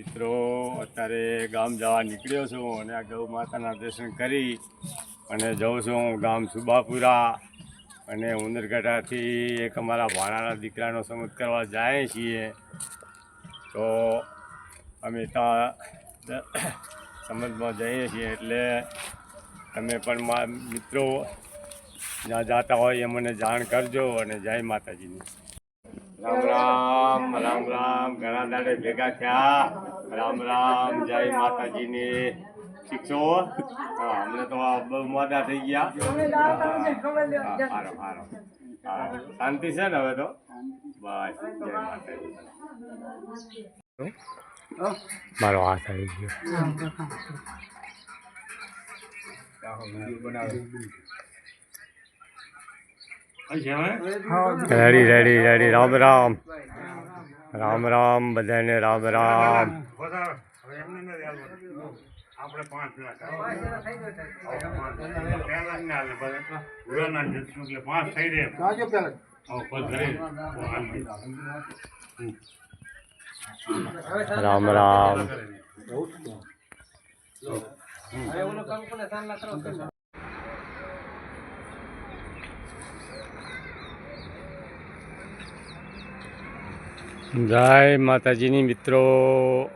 મિત્રો, અત્યારે ગામ જવા નીકળ્યો છું અને આ ગૌ માતાના દર્શન કરી અને જાઉં છું ગામ સુબાપુરા. અને ઉંદરગઢાથી એક અમારા ભાણાના દીકરાનો સમજ કરવા જાય છીએ. તો અમે ત્યાં સમજમાં જઈએ છીએ એટલે તમે પણ મા મિત્રો જ્યાં જતા હોય એ મને જાણ કરજો અને જય માતાજીની. રામ રામ રામ રામ, ઘણા દાડે ભેગા થયા. રામ રામ જય માતાજીની. ઠીક છો? હા અમને તો બહુ મોડા થઈ ગયા. સારો હા, શાંતિ છે ને હવે તો? બસ જય માતાજી. મારો હાથ આવી ગયો. Ready ready ready. Ram Ram. Ram Ram બધાને રામ રામ. આપણે પાંચ લાખ પાંચ થઈ રહે. રામ રામ. જય માતાજીની મિત્રો.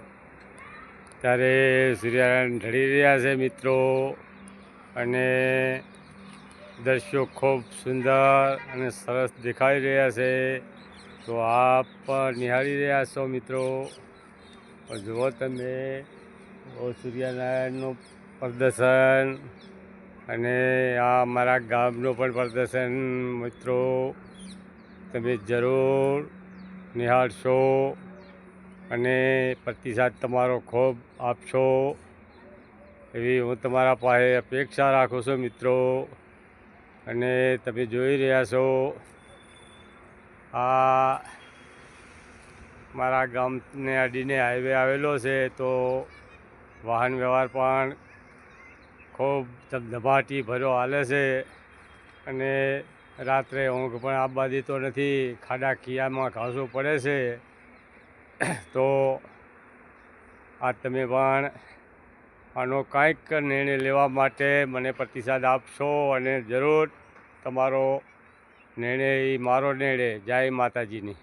ત્યારે સૂર્યનારાયણ ઢળી રહ્યા છે મિત્રો. અને દ્રશ્યો ખૂબ સુંદર અને સરસ દેખાઈ રહ્યા છે. તો આપ નિહાળી રહ્યા છો મિત્રો. જુઓ તમે સૂર્યનારાયણનું પ્રદર્શન અને આ અમારા ગામનું પણ પ્રદર્શન મિત્રો. તમે જરૂર નિહાળશો અને પ્રતિસાદ તમારો ખૂબ આપશો એવી હું તમારા પાસે અપેક્ષા રાખું છું મિત્રો. અને તમે જોઈ રહ્યા છો આ મારા ગામને અડીને હાઈવે આવેલો છે તો વાહન વ્યવહાર પણ ખૂબ ધમધમાટી ભર્યો હાલે છે. અને રાત્રે ઊંઘ પણ આવવા દેતો નથી, ખાડા કિયામાં ઘાસું પડે છે. તો આ તમે પણ આનો કાંઈક નિર્ણય લેવા માટે મને પ્રતિસાદ આપશો અને જરૂર તમારો નિર્ણય, મારો નિર્ણય. જય માતાજીની.